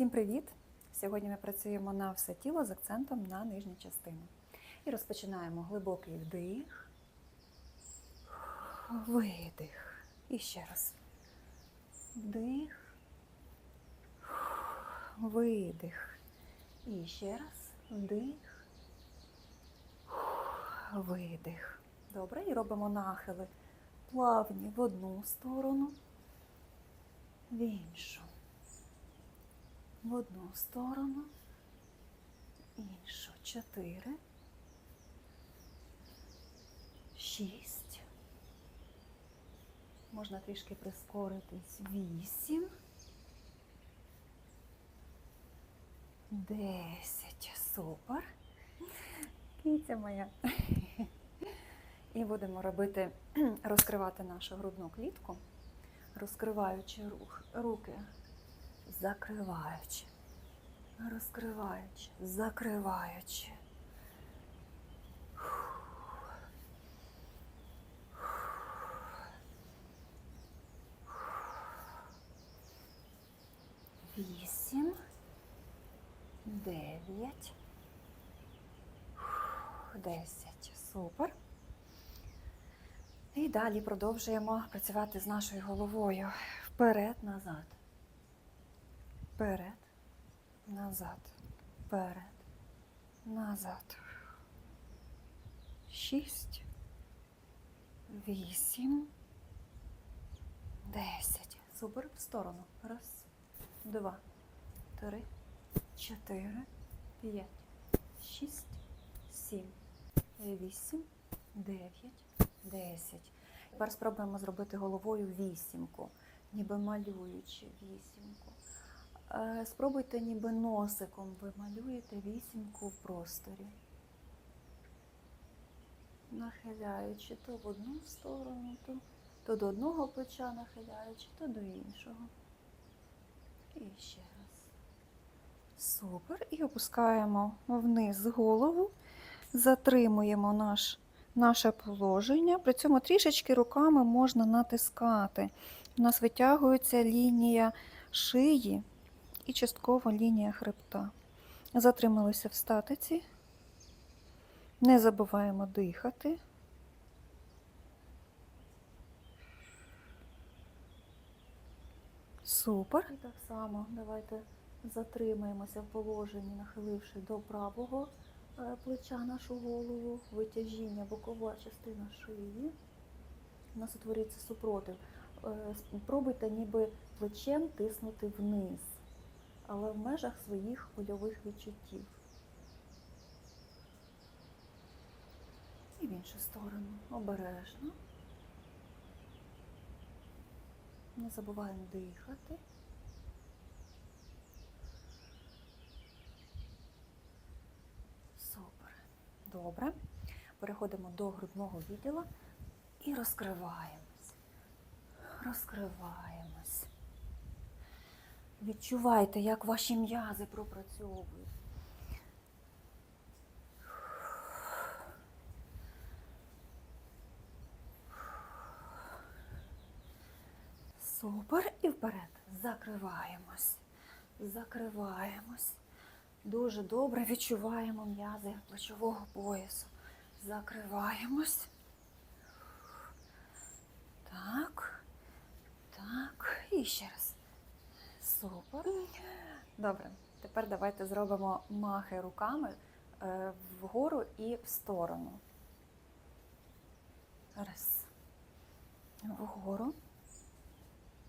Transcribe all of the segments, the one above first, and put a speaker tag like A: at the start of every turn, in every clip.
A: Всім привіт! Сьогодні ми працюємо на все тіло з акцентом на нижню частину. І розпочинаємо глибокий вдих, видих. І ще раз. Вдих, видих. І ще раз вдих, видих. Добре, і робимо нахили плавні в одну сторону, в іншу в одну сторону, іншу. Чотири. Шість. Можна трішки прискоритись. Вісім. Десять. Супер. Киця моя. І будемо робити, розкривати нашу грудну клітку, розкриваючи рух, руки закриваючи, розкриваючи, закриваючи. Вісім, дев'ять, десять. Супер. І далі продовжуємо працювати з нашою головою вперед, назад вперед, назад, вперед, назад. Шість, вісім, десять. Супер. В сторону. Раз, два, три, чотири, п'ять, шість, сім, вісім, дев'ять, десять. Тепер спробуємо зробити головою вісімку, ніби малюючи вісімку. Е, Спробуйте ніби носиком ви малюєте вісімку в просторі. Нахиляючи то в одну сторону, то, то до одного плеча нахиляючи, то до іншого. І ще раз. Супер. І опускаємо вниз голову, затримуємо наш, наше положення. При цьому трішечки руками можна натискати. У нас витягується лінія шиї і частково лінія хребта. Затрималися в статиці. Не забуваємо дихати. Супер. І так само давайте затримаємося в положенні, нахиливши до правого е, плеча нашу голову, витяжіння, бокова частина шиї. У нас утворюється супротив. Е, Спробуйте ніби плечем тиснути вниз але в межах своїх польових відчуттів. І в іншу сторону обережно. Не забуваємо дихати. Супер. Добре. Переходимо до грудного відділу і розкриваємось. Розкриваємось. Відчувайте, як ваші м'язи пропрацьовують. Супер. І вперед. Закриваємось. Закриваємось. Дуже добре відчуваємо м'язи плечового поясу. Закриваємось. Так. Так. І ще раз. Супер. Добре. Тепер давайте зробимо махи руками е, вгору і в сторону. Раз. Вгору.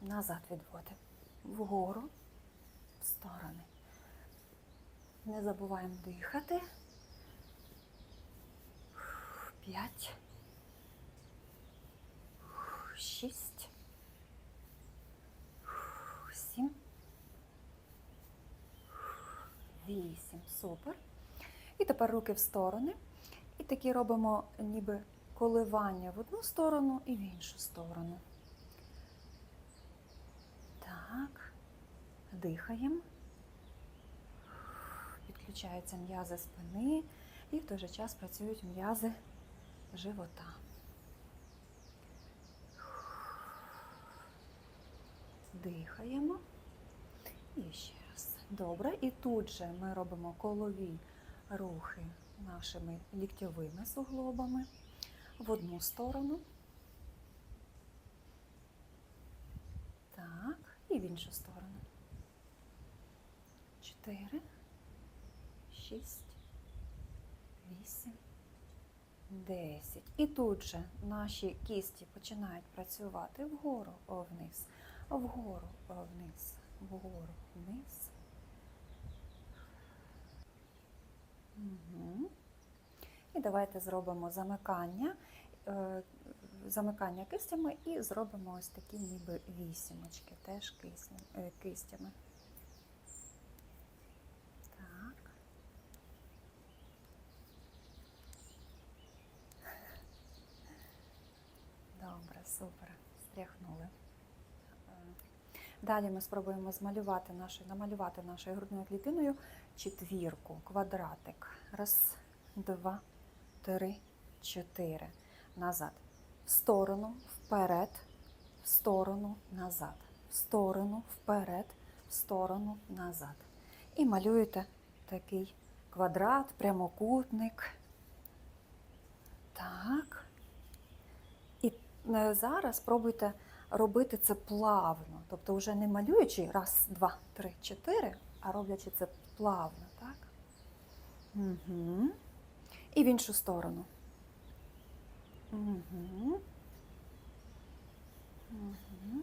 A: Назад відводимо. Вгору, в сторони. Не забуваємо дихати. П'ять. Шість. 8. Супер. І тепер руки в сторони. І такі робимо ніби коливання в одну сторону і в іншу сторону. Так, дихаємо. Підключаються м'язи спини і в той же час працюють м'язи живота. Дихаємо. І ще. Добре. І тут же ми робимо колові рухи нашими ліктьовими суглобами в одну сторону. Так, і в іншу сторону. Чотири, шість, вісім, десять. І тут же наші кісті починають працювати вгору вниз, вгору вниз, вгору, вниз. І давайте зробимо замикання, е, замикання кистями і зробимо ось такі ніби вісімочки, теж е, кистями. Так. Добре, супер. Стряхнули. Далі ми спробуємо змалювати нашу, намалювати нашою грудною клітиною четвірку, квадратик. Раз, два, три, чотири. Назад. В сторону, вперед, в сторону, назад. В сторону, вперед, в сторону, назад. І малюєте такий квадрат, прямокутник. Так. І е, зараз спробуйте робити це плавно. Тобто вже не малюючи раз, два, три, чотири, а роблячи це плавно, так? Угу. І в іншу сторону. Угу. Угу.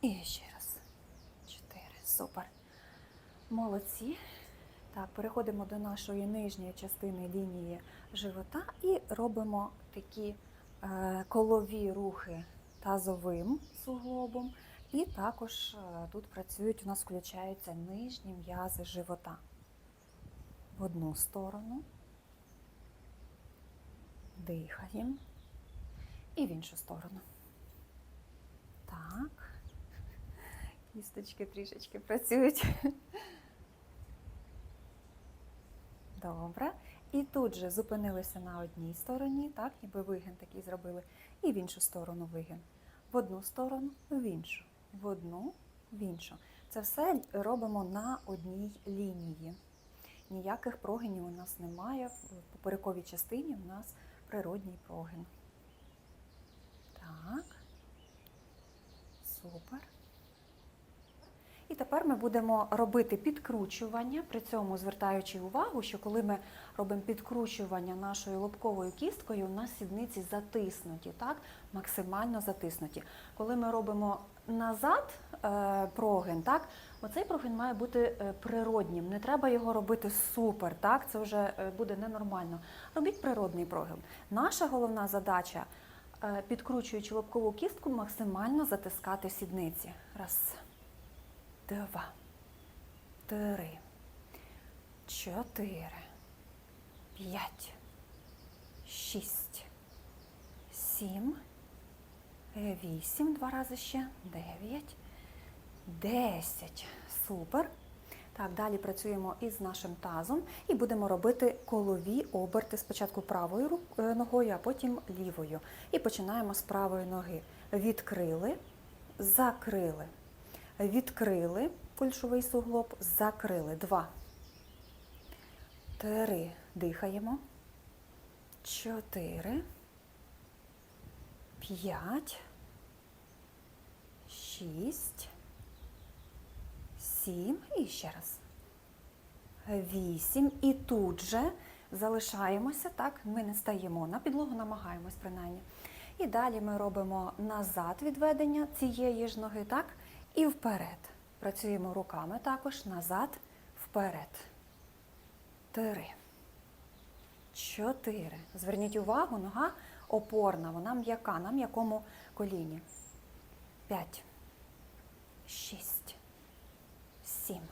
A: І ще раз. Чотири. Супер. Молодці. Так, переходимо до нашої нижньої частини лінії живота і робимо такі колові рухи тазовим суглобом. І також е, тут працюють, у нас включаються нижні м'язи живота. В одну сторону. Дихаємо. І в іншу сторону. Так. Кісточки трішечки працюють. Добре. І тут же зупинилися на одній стороні, так, ніби вигин такий зробили, і в іншу сторону вигин. В одну сторону, в іншу, в одну, в іншу. Це все робимо на одній лінії. Ніяких прогинів у нас немає. В поперековій частині у нас природній прогин. Так. Супер. І тепер ми будемо робити підкручування, при цьому звертаючи увагу, що коли ми робимо підкручування нашою лобковою кісткою, у нас сідниці затиснуті, так? максимально затиснуті. Коли ми робимо назад е, прогин, так? оцей прогин має бути е, природнім. Не треба його робити супер, так? це вже е, буде ненормально. Робіть природний прогин. Наша головна задача, підкручуючи лобкову кістку, максимально затискати сідниці. Раз два, три, чотири, п'ять, шість, сім, вісім, два рази ще, дев'ять, десять. Супер. Так, далі працюємо із нашим тазом і будемо робити колові оберти. Спочатку правою е, ногою, а потім лівою. І починаємо з правої ноги. Відкрили, закрили. Відкрили кульшовий суглоб, закрили. Два. Три. Дихаємо. Чотири. П'ять. Шість. Сім. І ще раз. Вісім. І тут же залишаємося, так, ми не стаємо на підлогу, намагаємось принаймні. І далі ми робимо назад відведення цієї ж ноги, так? І вперед. Працюємо руками також назад, вперед. Три. Чотири. Зверніть увагу, нога опорна, вона м'яка, на м'якому коліні. П'ять. Шість. Сім.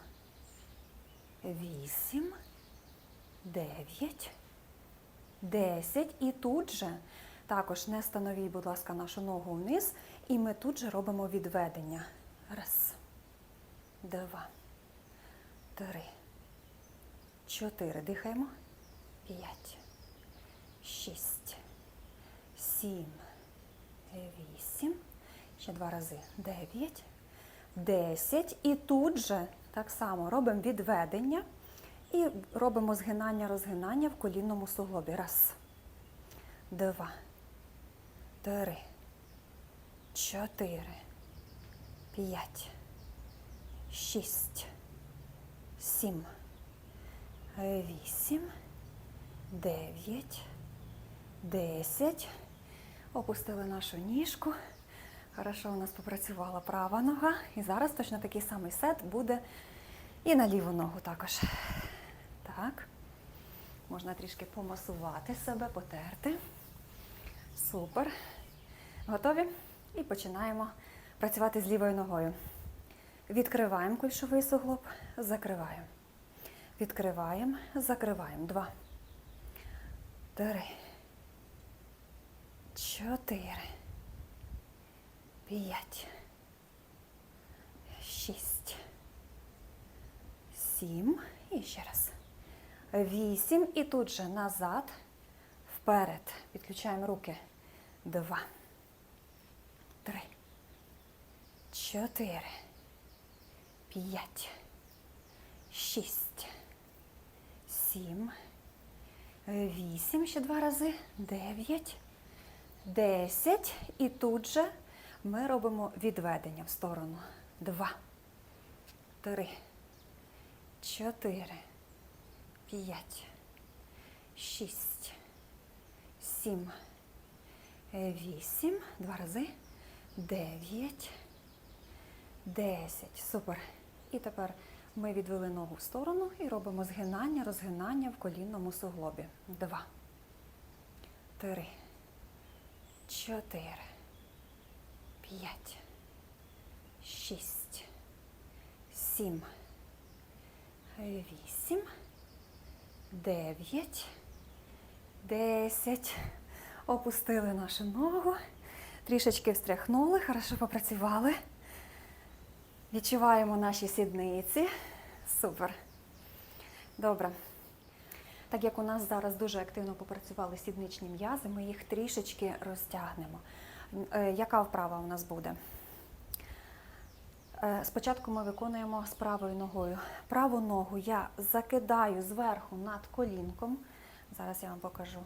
A: Вісім. Дев'ять. Десять. І тут же також не становіть, будь ласка, нашу ногу вниз. І ми тут же робимо відведення. Раз, два, три, чотири. Дихаємо. П'ять, шість, сім, вісім. Ще два рази. Дев'ять, 10. І тут же так само робимо відведення і робимо згинання, розгинання в колінному суглобі. Раз, два, три, чотири, п'ять, шість, сім, вісім, дев'ять, десять. Опустили нашу ніжку. Хорошо, у нас попрацювала права нога. І зараз точно такий самий сет буде і на ліву ногу також. Так. Можна трішки помасувати себе, потерти. Супер. Готові? І починаємо працювати з лівою ногою. Відкриваємо кульшовий суглоб, закриваємо. Відкриваємо, закриваємо. Два. Три. Чотири. П'ять. Шість. Сім. І ще раз. Вісім. І тут же назад. Вперед. Підключаємо руки. Два. Три. Чотири. П'ять. Шість. Сім. Вісім. Ще два рази. Дев'ять. Десять. І тут же ми робимо відведення в сторону. Два. Три. Чотири. П'ять. Шість. Сім. Вісім. Два рази. Дев'ять. Десять. Супер. І тепер ми відвели ногу в сторону і робимо згинання, розгинання в колінному суглобі. Два. Три. Чотири. П'ять. Шість. Сім. Вісім. Дев'ять. Десять. Опустили нашу ногу. Трішечки встряхнули, хорошо попрацювали. Відчуваємо наші сідниці. Супер. Добре. Так як у нас зараз дуже активно попрацювали сідничні м'язи, ми їх трішечки розтягнемо. Е, Яка вправа у нас буде? Е, Спочатку ми виконуємо з правою ногою. Праву ногу я закидаю зверху над колінком. Зараз я вам покажу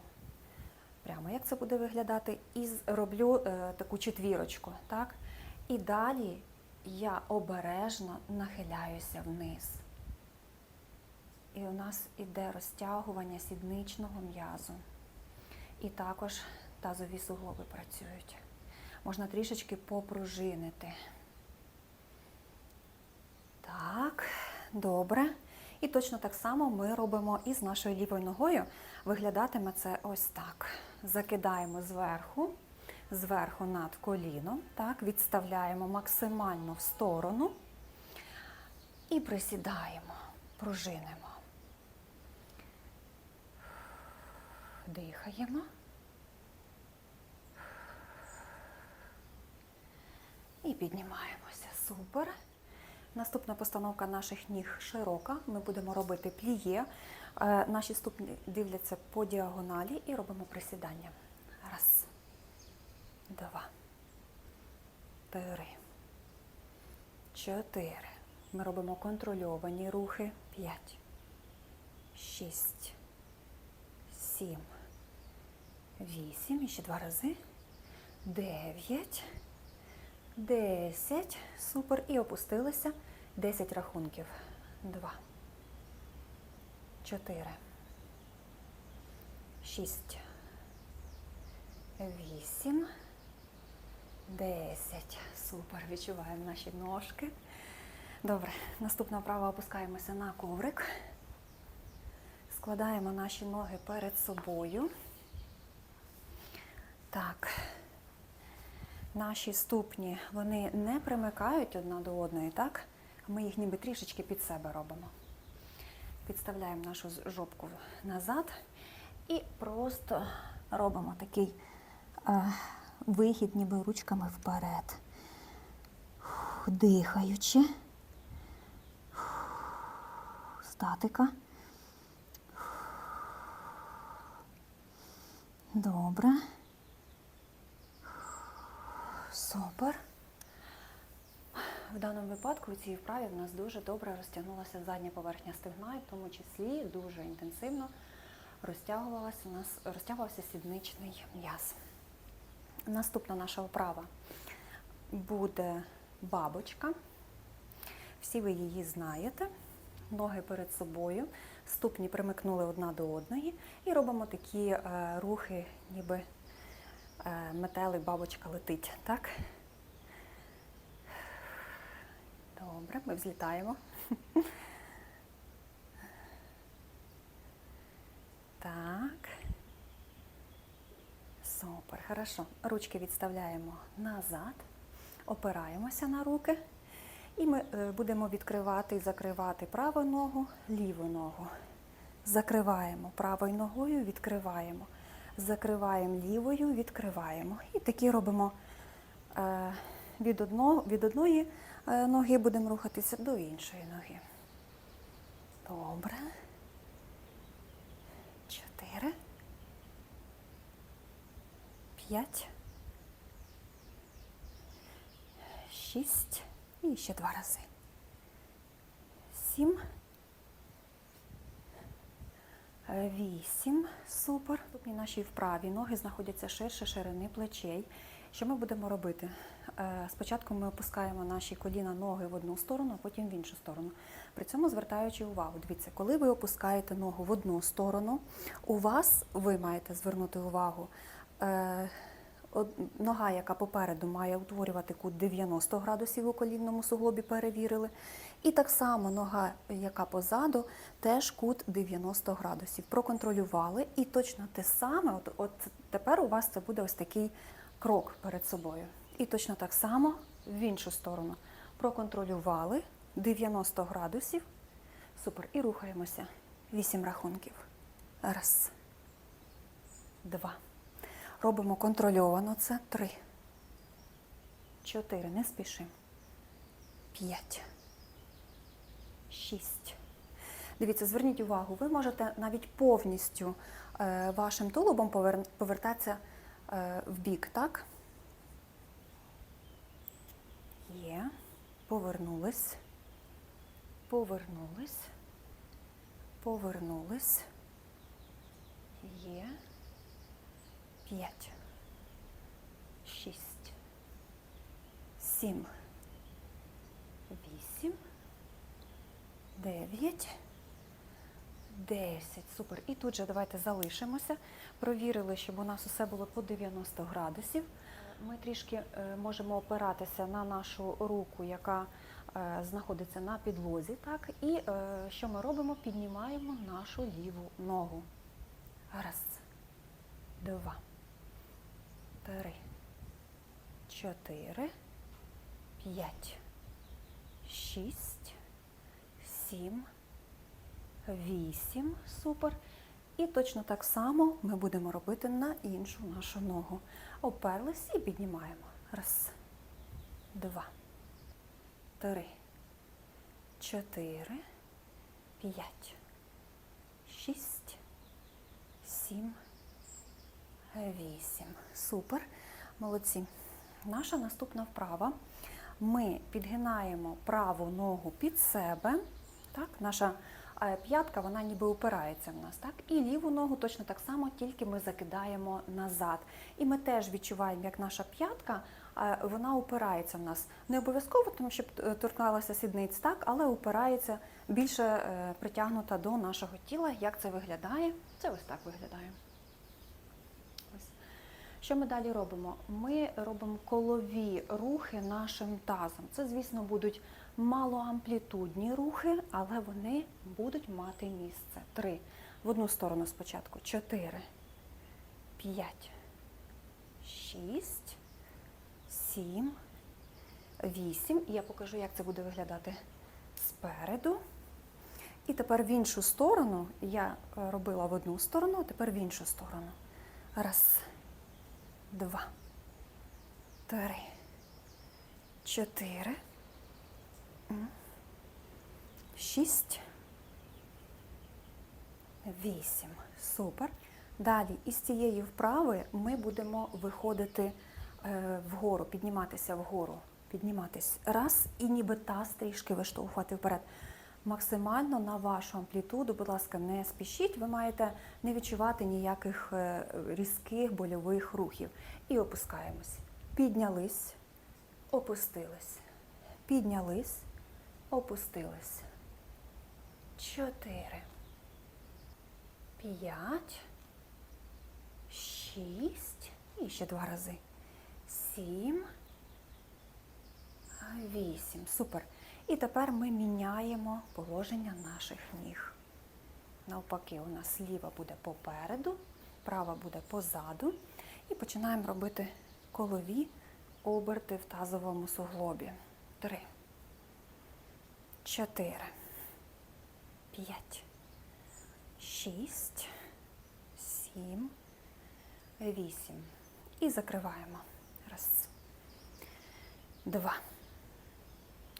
A: прямо, як це буде виглядати. І роблю е, таку четвірочку. Так? І далі я обережно нахиляюся вниз. І у нас іде розтягування сідничного м'язу. І також тазові суглоби працюють. Можна трішечки попружинити. Так, добре. І точно так само ми робимо і з нашою лівою ногою. Виглядатиме це ось так. Закидаємо зверху, зверху над коліном, так, відставляємо максимально в сторону і присідаємо, пружинимо. Дихаємо. І піднімаємося. Супер. Наступна постановка наших ніг широка. Ми будемо робити пліє. Е, Наші ступні дивляться по діагоналі і робимо присідання. Два, три, чотири. Ми робимо контрольовані рухи. П'ять, шість, сім, вісім. І ще два рази. Дев'ять. Десять. Супер. І опустилися. Десять рахунків. Два. Чотири. Шість. Вісім. Десять. Супер. Відчуваємо наші ножки. Добре. Наступна вправа опускаємося на коврик. Складаємо наші ноги перед собою. Так. Наші ступні, вони не примикають одна до одної, так? Ми їх ніби трішечки під себе робимо. Підставляємо нашу жопку назад і просто робимо такий е, вихід, ніби ручками вперед. Дихаючи. Статика. Добре. Супер. В даному випадку у цій вправі в нас дуже добре розтягнулася задня поверхня стегна, і в тому числі дуже інтенсивно розтягувався сідничний м'яз. Наступна наша вправа буде бабочка. Всі ви її знаєте. Ноги перед собою, ступні примикнули одна до одної і робимо такі е, рухи, ніби е, метелик, бабочка летить. Так? Добре, ми взлітаємо. Так. Супер, хорошо. Ручки відставляємо назад, опираємося на руки. І ми е, будемо відкривати і закривати праву ногу, ліву ногу. Закриваємо правою ногою, відкриваємо. Закриваємо лівою, відкриваємо. І такі робимо е, від, одно, від одної е, ноги будемо рухатися до іншої ноги. Добре. Чотири. П'ять. Шість. І ще два рази. Сім. Вісім. Супер. Ступні наші вправі. Ноги знаходяться ширше ширини плечей. Що ми будемо робити? Е, Спочатку ми опускаємо наші коліна ноги в одну сторону, а потім в іншу сторону. При цьому звертаючи увагу, дивіться, коли ви опускаєте ногу в одну сторону, у вас ви маєте звернути увагу. Е, Нога, яка попереду має утворювати кут 90 градусів у колінному суглобі, перевірили. І так само нога, яка позаду, теж кут 90 градусів. Проконтролювали. І точно те саме, от, от тепер у вас це буде ось такий крок перед собою. І точно так само в іншу сторону. Проконтролювали 90 градусів. Супер. І рухаємося. Вісім рахунків. Раз. Два. Робимо контрольовано це. Три. Чотири. Не спішимо. П'ять. Шість. Дивіться, зверніть увагу, ви можете навіть повністю е, вашим тулубом повер- повертатися е, в бік, так? Є. Повернулись. Повернулись. Повернулись. Є. П'ять. Шість. Сім. Вісім. Дев'ять. Десять. Супер. І тут же давайте залишимося. Провірили, щоб у нас усе було по 90 градусів. Ми трішки е, можемо опиратися на нашу руку, яка е, знаходиться на підлозі. Так? І е, що ми робимо? Піднімаємо нашу ліву ногу. Раз, два, три, чотири, п'ять, шість, сім, вісім. Супер. І точно так само ми будемо робити на іншу нашу ногу. Оперлись і піднімаємо. Раз, два, три, чотири, п'ять, шість, сім, вісім. Супер. Молодці. Наша наступна вправа. Ми підгинаємо праву ногу під себе. Так, наша е, п'ятка, вона ніби упирається в нас, так? І ліву ногу точно так само, тільки ми закидаємо назад. І ми теж відчуваємо, як наша п'ятка, е, вона упирається в нас. Не обов'язково, тому щоб е, торкалася сідниць, так, але упирається більше притягнута до нашого тіла. Як це виглядає? Це ось так виглядає. Що ми далі робимо? Ми робимо колові рухи нашим тазом. Це, звісно, будуть малоамплітудні рухи, але вони будуть мати місце. Три. В одну сторону спочатку. Чотири. П'ять. Шість. Сім. Вісім. І я покажу, як це буде виглядати спереду. І тепер в іншу сторону я робила в одну сторону, а тепер в іншу сторону. Раз, два, три, чотири, шість, вісім. Супер. Далі із цієї вправи ми будемо виходити е, вгору, підніматися вгору підніматись. Раз, і ніби таз трішки виштовхувати вперед. Максимально на вашу амплітуду, будь ласка, не спішіть, ви маєте не відчувати ніяких е, різких больових рухів. І опускаємось. Піднялись, опустились. Піднялись, опустились. Чотири. П'ять. Шість. І ще два рази. Сім. Вісім. Супер. І тепер ми міняємо положення наших ніг. Навпаки, у нас ліва буде попереду, права буде позаду. І починаємо робити колові оберти в тазовому суглобі. Три. Чотири. П'ять. Шість. Сім. Вісім. І закриваємо. Раз. Два.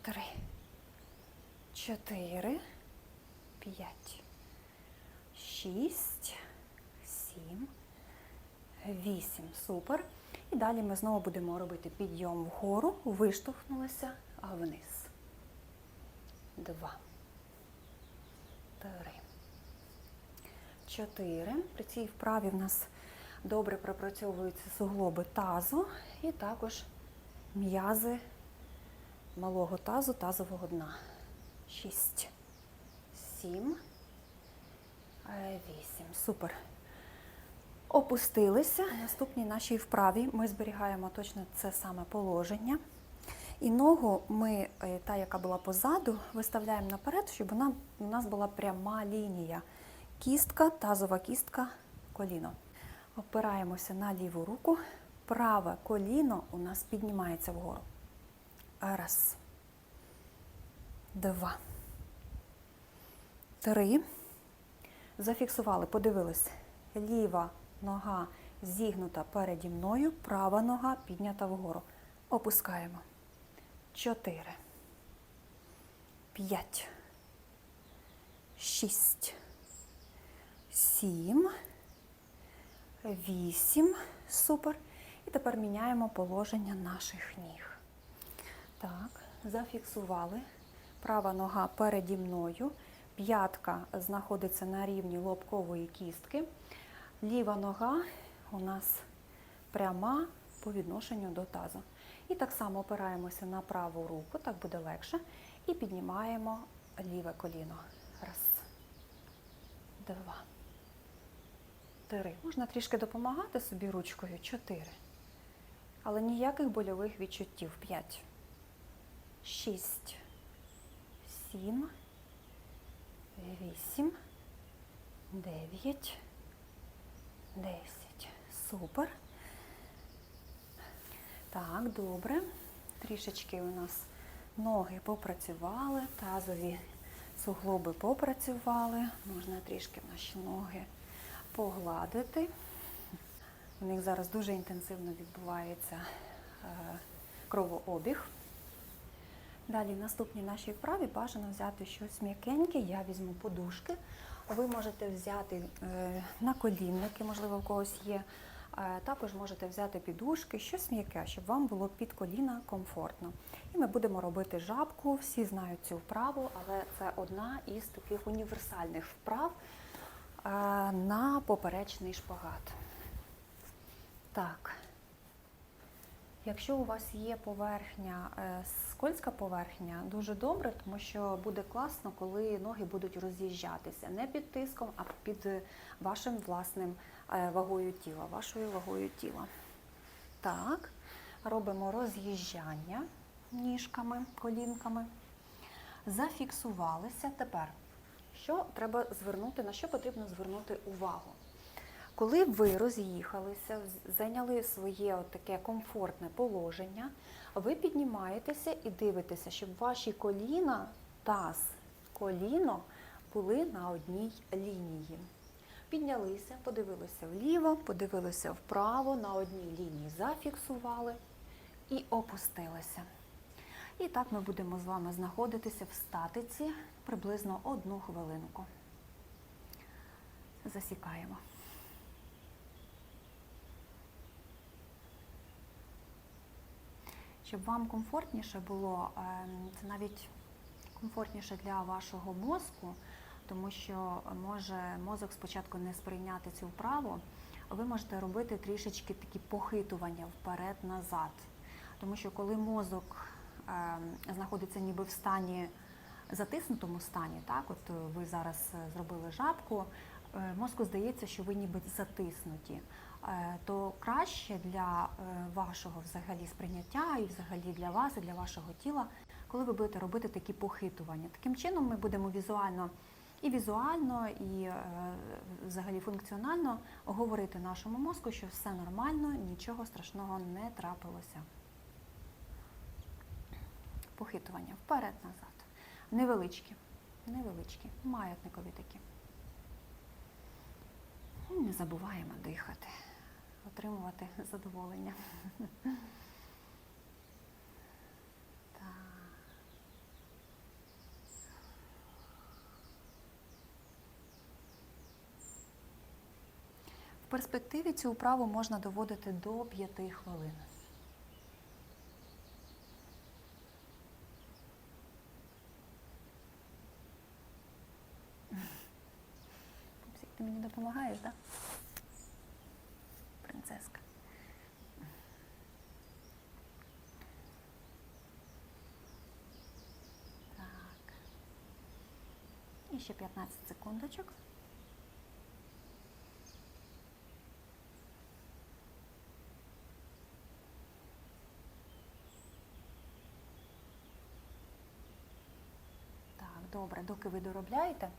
A: Три. Чотири. П'ять. Шість. Сім. Вісім. Супер. І далі ми знову будемо робити підйом вгору, виштовхнулися, а вниз. Два. Три. Чотири. При цій вправі в нас добре пропрацьовуються суглоби тазу і також м'язи малого тазу, тазового дна. Шість. Сім. е, Вісім. Супер. Опустилися. Наступній нашій вправі ми зберігаємо точно це саме положення. І ногу ми, е, та, яка була позаду, виставляємо наперед, щоб вона, у нас була пряма лінія. Кістка, тазова кістка, коліно. Опираємося на ліву руку. Праве коліно у нас піднімається вгору. Раз. Два. Три. Зафіксували, подивились. Ліва нога зігнута переді мною, права нога піднята вгору. Опускаємо. Чотири. П'ять. Шість. Сім. Вісім. Супер. І тепер міняємо положення наших ніг. Так, зафіксували. Права нога переді мною. П'ятка знаходиться на рівні лобкової кістки. Ліва нога у нас пряма по відношенню до тазу. І так само опираємося на праву руку, так буде легше. І піднімаємо ліве коліно. Раз, два, три. Можна трішки допомагати собі ручкою. Чотири. Але ніяких больових відчуттів. П'ять. Шість. Сім. Вісім. Дев'ять. Десять. Супер. Так, добре. Трішечки у нас ноги попрацювали, тазові суглоби попрацювали. Можна трішки наші ноги погладити. У них зараз дуже інтенсивно відбувається е, кровообіг. Далі в наступній нашій вправі бажано взяти щось м'якеньке. Я візьму подушки. Ви можете взяти е, наколінники, можливо, у когось є. Е, Також можете взяти підушки, щось м'яке, щоб вам було під коліна комфортно. І ми будемо робити жабку. Всі знають цю вправу, але це одна із таких універсальних вправ е, на поперечний шпагат. Так. Якщо у вас є поверхня, е, скользька поверхня, дуже добре, тому що буде класно, коли ноги будуть роз'їжджатися не під тиском, а під вашим власним е, вагою тіла, вашою вагою тіла. Так, робимо роз'їжджання ніжками, колінками. Зафіксувалися. Тепер, що треба звернути, на що потрібно звернути увагу? Коли ви роз'їхалися, зайняли своє таке комфортне положення, ви піднімаєтеся і дивитеся, щоб ваші коліна, таз, коліно були на одній лінії. Піднялися, подивилися вліво, подивилися вправо, на одній лінії зафіксували і опустилися. І так ми будемо з вами знаходитися в статиці приблизно одну хвилинку. Засікаємо. Щоб вам комфортніше було, ем, це навіть комфортніше для вашого мозку, тому що може мозок спочатку не сприйняти цю вправу, ви можете робити трішечки такі похитування вперед-назад. Тому що коли мозок ем, знаходиться ніби в стані затиснутому стані, так, от ви зараз е, зробили жабку, е, мозку здається, що ви ніби затиснуті. Е, То краще для е, вашого взагалі сприйняття і взагалі для вас, і для вашого тіла, коли ви будете робити такі похитування. Таким чином ми будемо візуально і візуально, і е, взагалі функціонально говорити нашому мозку, що все нормально, нічого страшного не трапилося. Похитування вперед-назад. Невеличкі, невеличкі, маятникові такі. Не забуваємо дихати, отримувати задоволення. В перспективі цю вправу можна доводити до 5 хвилин. Ти мені допомагаєш, так? Принцеска. Так. І ще 15 секундочок. Так, добре, доки ви доробляєте,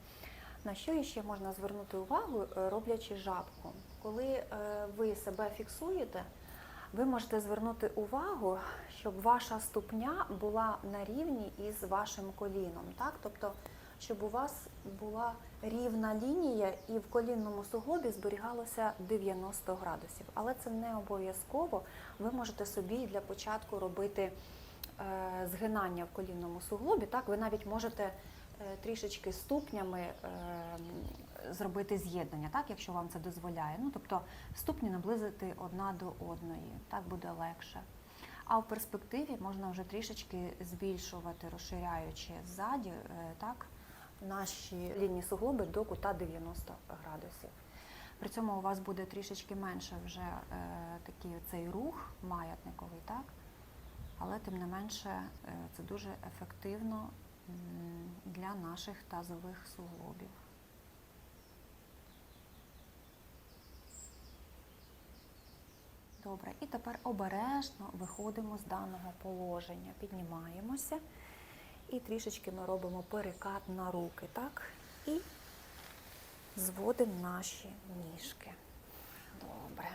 A: на що ще можна звернути увагу, е, роблячи жабку? Коли е, ви себе фіксуєте, ви можете звернути увагу, щоб ваша ступня була на рівні із вашим коліном. Так? Тобто, щоб у вас була рівна лінія і в колінному суглобі зберігалося 90 градусів. Але це не обов'язково. Ви можете собі для початку робити е, згинання в колінному суглобі. Так? Ви навіть можете е, трішечки ступнями е, зробити з'єднання, так, якщо вам це дозволяє. Ну, тобто ступні наблизити одна до одної, так буде легше. А в перспективі можна вже трішечки збільшувати, розширяючи ззаді е, так, наші лінії суглоби до кута 90 градусів. При цьому у вас буде трішечки менше вже е, такий цей рух маятниковий, так? але тим не менше е, це дуже ефективно для наших тазових суглобів. Добре, і тепер обережно виходимо з даного положення, піднімаємося і трішечки ми робимо перекат на руки, так? І зводимо наші ніжки. Добре.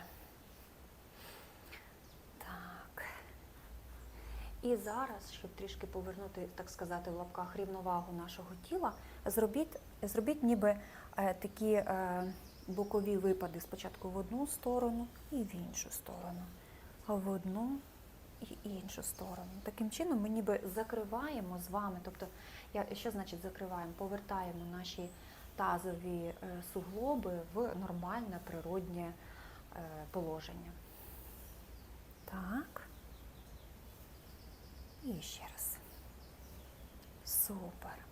A: Так. І зараз, щоб трішки повернути, так сказати, в лапках рівновагу нашого тіла, зробіть, зробіть ніби е, такі е, бокові випади спочатку в одну сторону і в іншу сторону. А в одну і іншу сторону. Таким чином ми ніби закриваємо з вами, тобто, що значить закриваємо? Повертаємо наші тазові е, суглоби в нормальне природнє е, положення. Так. І ще раз. Супер.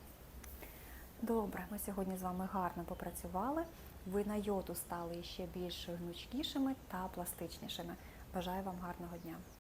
A: Добре, ми сьогодні з вами гарно попрацювали. Ви на йоту стали ще більш гнучкішими та пластичнішими. Бажаю вам гарного дня!